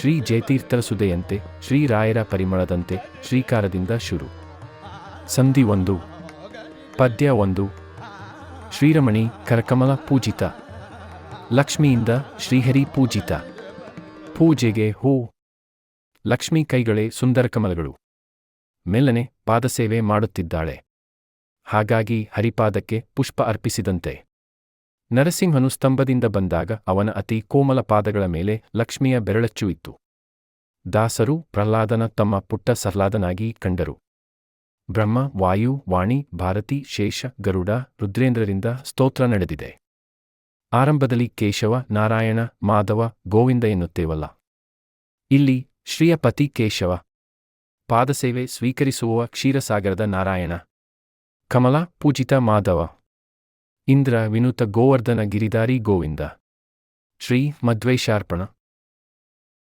ಶ್ರೀ ಜಯತೀರ್ಥರ ಸುದೆಯಂತೆ ಶ್ರೀರಾಯರ ಪರಿಮಳದಂತೆ ಶ್ರೀಕಾರದಿಂದ ಶುರು. ಸಂಧಿ ಒಂದು, ಪದ್ಯ ಒಂದು, ಶ್ರೀರಮಣಿ ಕರಕಮಲ ಪೂಜಿತ, ಲಕ್ಷ್ಮಿಯಿಂದ ಶ್ರೀಹರಿ ಪೂಜಿತ. ಪೂಜೆಗೆ ಹೂ, ಲಕ್ಷ್ಮಿ ಕೈಗಳೇ ಸುಂದರ ಕಮಲಗಳು. ಮೆಲ್ಲನೆ ಪಾದಸೇವೆ ಮಾಡುತ್ತಿದ್ದಾಳೆ. ಹಾಗಾಗಿ ಹರಿಪಾದಕ್ಕೆ ಪುಷ್ಪ ಅರ್ಪಿಸಿದಂತೆ. ನರಸಿಂಹನು ಸ್ತಂಭದಿಂದ ಬಂದಾಗ ಅವನ ಅತಿ ಕೋಮಲ ಪಾದಗಳ ಮೇಲೆ ಲಕ್ಷ್ಮಿಯ ಬೆರಳಚ್ಚು ಇತ್ತು ದಾಸರು ಪ್ರಹ್ಲಾದನ ತಮ್ಮ ಪುಟ್ಟ ಸರ್ಲಾದನಾಗಿ ಕಂಡರು. ಬ್ರಹ್ಮ, ವಾಯು, ವಾಣಿ, ಭಾರತಿ, ಶೇಷ, ಗರುಡ, ರುದ್ರೇಂದ್ರರಿಂದ ಸ್ತೋತ್ರ ನಡೆದಿದೆ. ಆರಂಭದಲ್ಲಿ ಕೇಶವ, ನಾರಾಯಣ, ಮಾಧವ, ಗೋವಿಂದ ಎನ್ನುತ್ತೇವಲ್ಲ. ಇಲ್ಲಿ ಶ್ರೀಯ ಪತಿ ಕೇಶವ. ಪಾದಸೇವೆ ಸ್ವೀಕರಿಸುವ ಕ್ಷೀರಸಾಗರದ ನಾರಾಯಣ. ಕಮಲ ಪೂಜಿತ ಮಾಧವ. ಇಂದ್ರ ವಿನುತ ಗೋವರ್ಧನ ಗಿರಿಧಾರಿ ಗೋವಿಂದ. ಶ್ರೀ ಮಧ್ವೈಶಾರ್ಪಣ